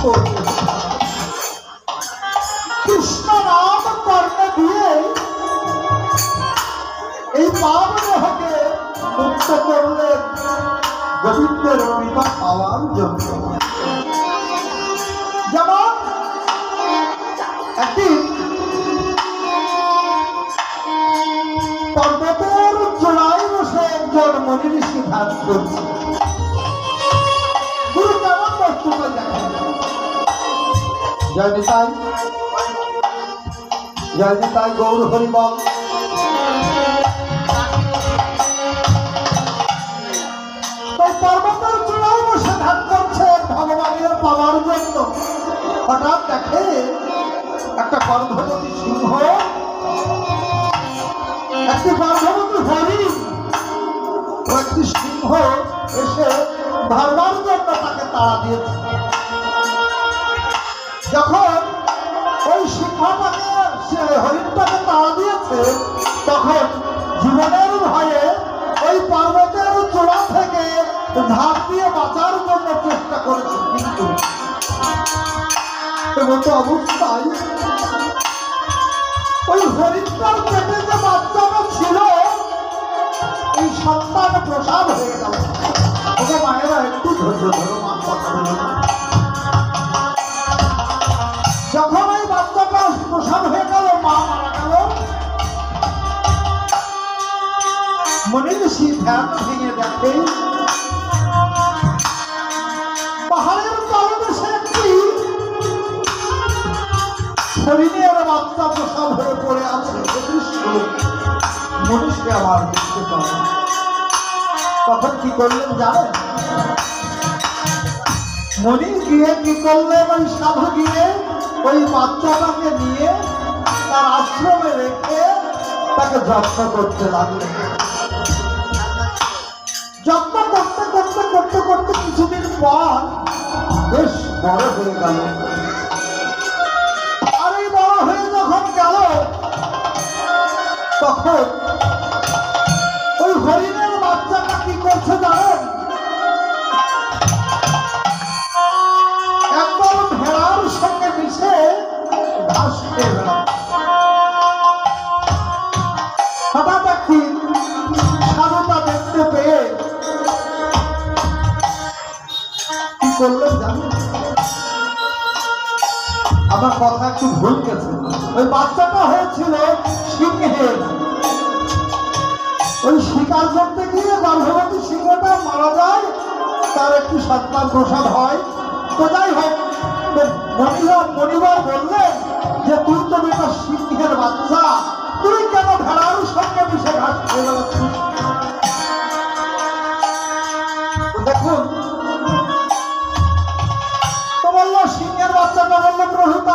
করবে কৃষ্ণ নাম কর্ণে দিয়ে এই পাপ দেহকে মুক্ত করলেন গোবিন্দের পর্বতের চূড়ায় বসে একজন মনি ঋষি ধ্যান করছে জয় নিতাই জয় নিতাই গৌর হরিবল পর্বতের চূড়ায় বসে ধ্যান করছে ভগবানের পাওয়ার জন্য হঠাৎ দেখে একটা একটি গর্ভবতী সিংহ এসে ধরবার তাকে তাড়া দিয়েছে। যখন ওই সিংহটাকে সে হরিণটাকে তাড়া দিয়েছে, তখন জীবনের ভয়ে ওই পর্বতের চূড়া থেকে ঝাঁপ দিয়ে বাঁচার জন্য চেষ্টা করেছে কিন্তু। অবস্থায় ওই হরিণটার পেটে যে বাচ্চাটা ছিল, এই সন্তান প্রসাদ হয়ে গেল। ওকে মায়েরা একটু ধৈর্য ধরো, মা কথা দেখতে পাবে তখন কি করলেন জানেন? মনি গিয়ে কি করলেন? ওই সাধু গিয়ে ওই বাচ্চাটাকে নিয়ে তার আশ্রমে রেখে তাকে যত্ন করতে লাগলেন। যত্ন করতে করতে করতে করতে কিছুদিন পর বেশ বড় হয়ে গেল। আর এই বড় হয়ে যখন গেল, তখন একটু ভুল গেছে। ওই বাচ্চাটা হয়েছিল সিংহের ওই শিকার করতে গিয়ে গর্ভবতী সিংহটা মারা যায়, তার একটি সন্তান প্রসাদ হয়। তো যাই হোক মণিবার বললেন যে, তুই তো বেটা সিংহের বাচ্চা। তুই কেন ভেড়ার সঙ্গে মিশে ঘাস খেয়ে বেড়াচ্ছিস? দেখুন, তো বলল সিংহের বাচ্চাটা বলল, প্রভু, তা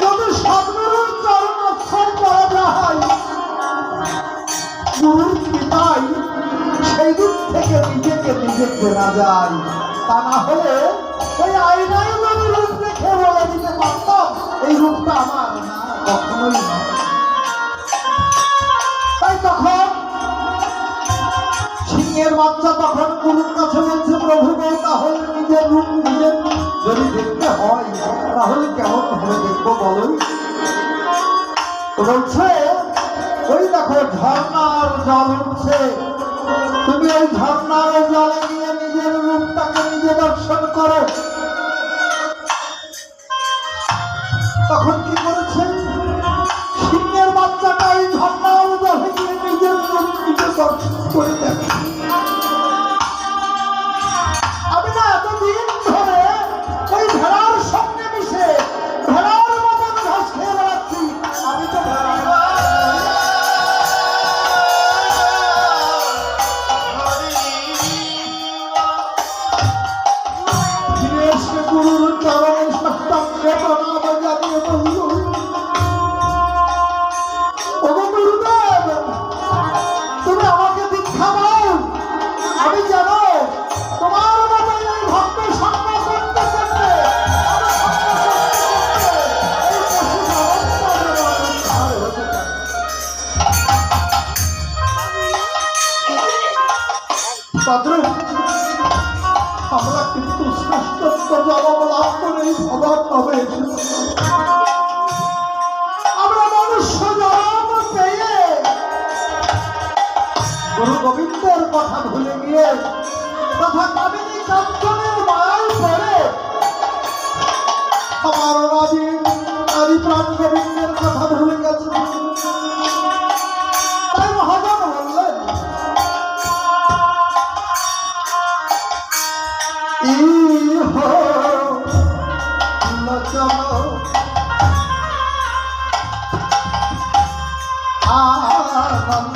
যদি সদ্গুরুর চরম আশ্রয় করা যায় যায় তা না হলে ওই দেখে বলে দিতে পারতাম, এই রূপটা আমার না, কখনোই না। সিংহের বাচ্চা তখন গুরুর কাছে বলছে প্রভু গো, তাহলে নিজের রূপ নিজের যদি দেখতে হয় তাহলে কেমন ভাবে দেখব বলো? বলছে ওই দেখো ঝর্ণার জল উঠছে। তুমি ওই ঝর্ণার জলে গিয়ে নিজের রূপটাকে নিজে দর্শন করো। তখন কি করেছে তদ্রূপ আমরা কিন্তু শ্রেষ্ঠত্ব জবাব লাভ করে সবার তবে আমরা মনুষ্য জন্ম পেয়ে গুরু গোবিন্দের কথা ভুলে গিয়ে তথা কামিনী কাঞ্চনের মায়ায় পড়ে আমার রাজি আদি প্রাণ গোবিন্দের কথা ভুলে গেছে।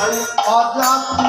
অজাত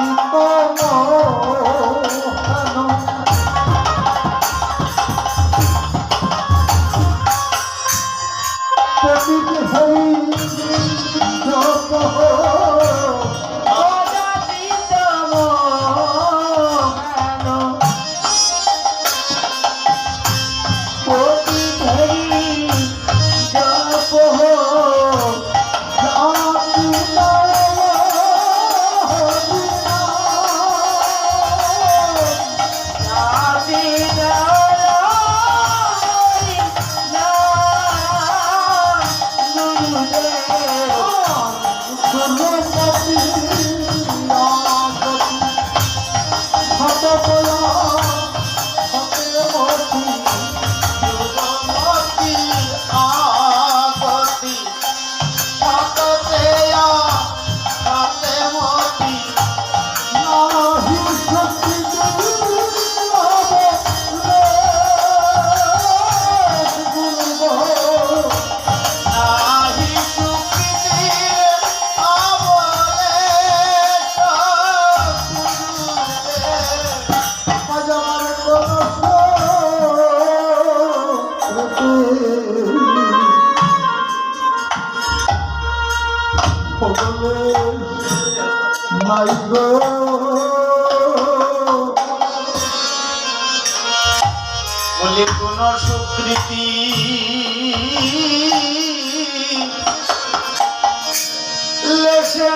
my God. বলে কোন স্বীকৃতি লেখে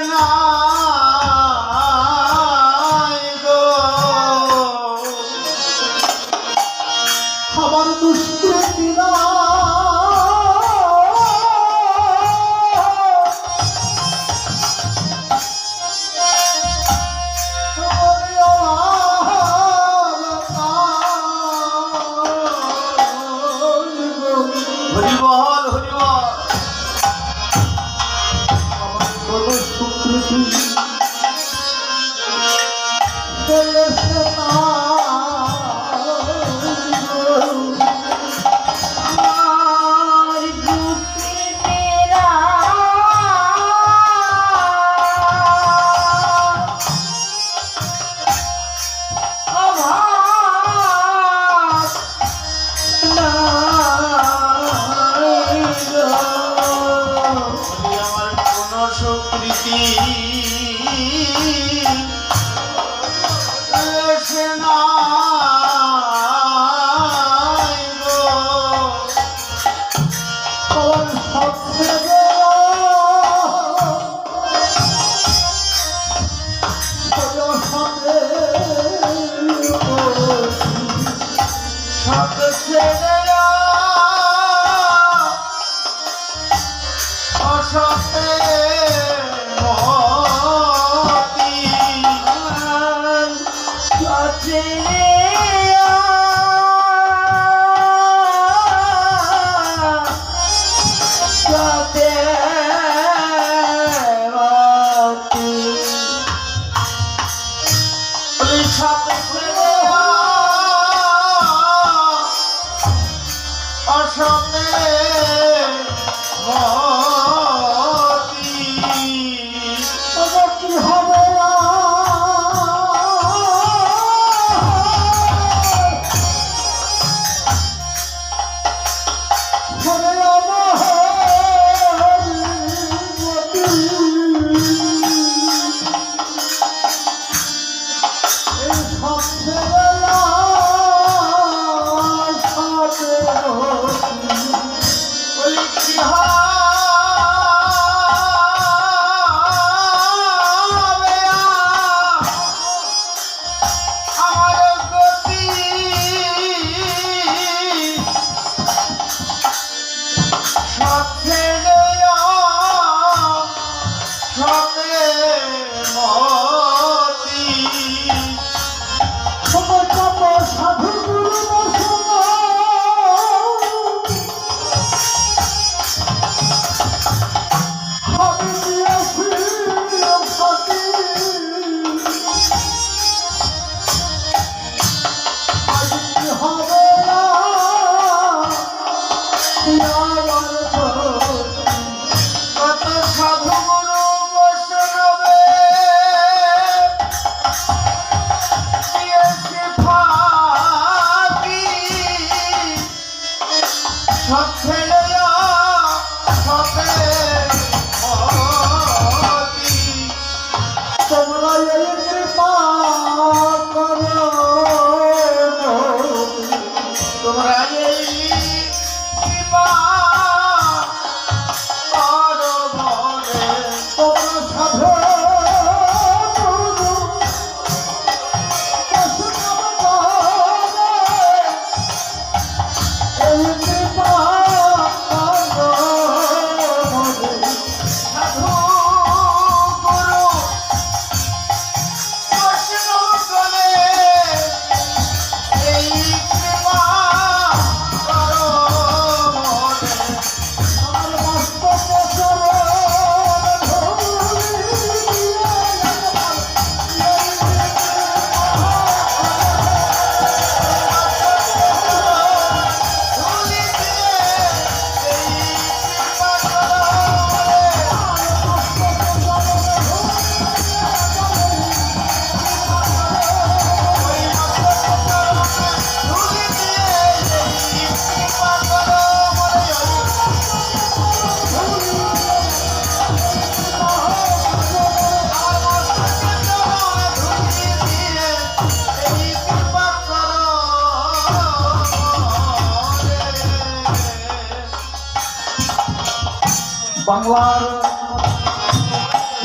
বাংলার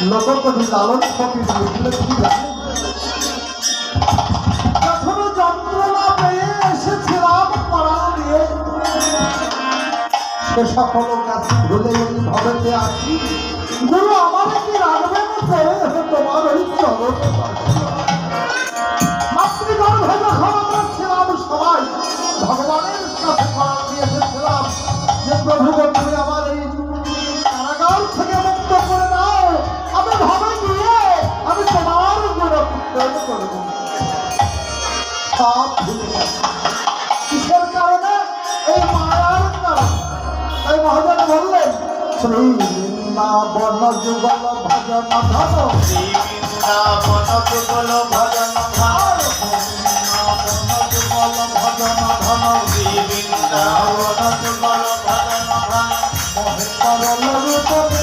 লোককবি লালন ফকির লিখলে কি জানেন যখন যন্ত্রণা পেয়ে এসেছিলাম পড়া দিয়ে সে সকল কাছে ভুলে এই ভবেতে আসি গুরু আমার কি রাখবে না তোমার ওই চরণ মাতৃগর্ভে যখন আমরা ছিলাম সবাই, ভগবানের যে আমার সব ভুলে গেছি। কিসের কারণে? এই মায়ার কারণে। তাই মহাজন বললেন শ্রী বৃন্দাবন যুগল ভজন ধন বৃন্দাবন যুগল ভজন ভার বৃন্দাবন যুগল ভজন ধন বৃন্দাবন যুগল ভজন ভার মহেশ্বর রূপে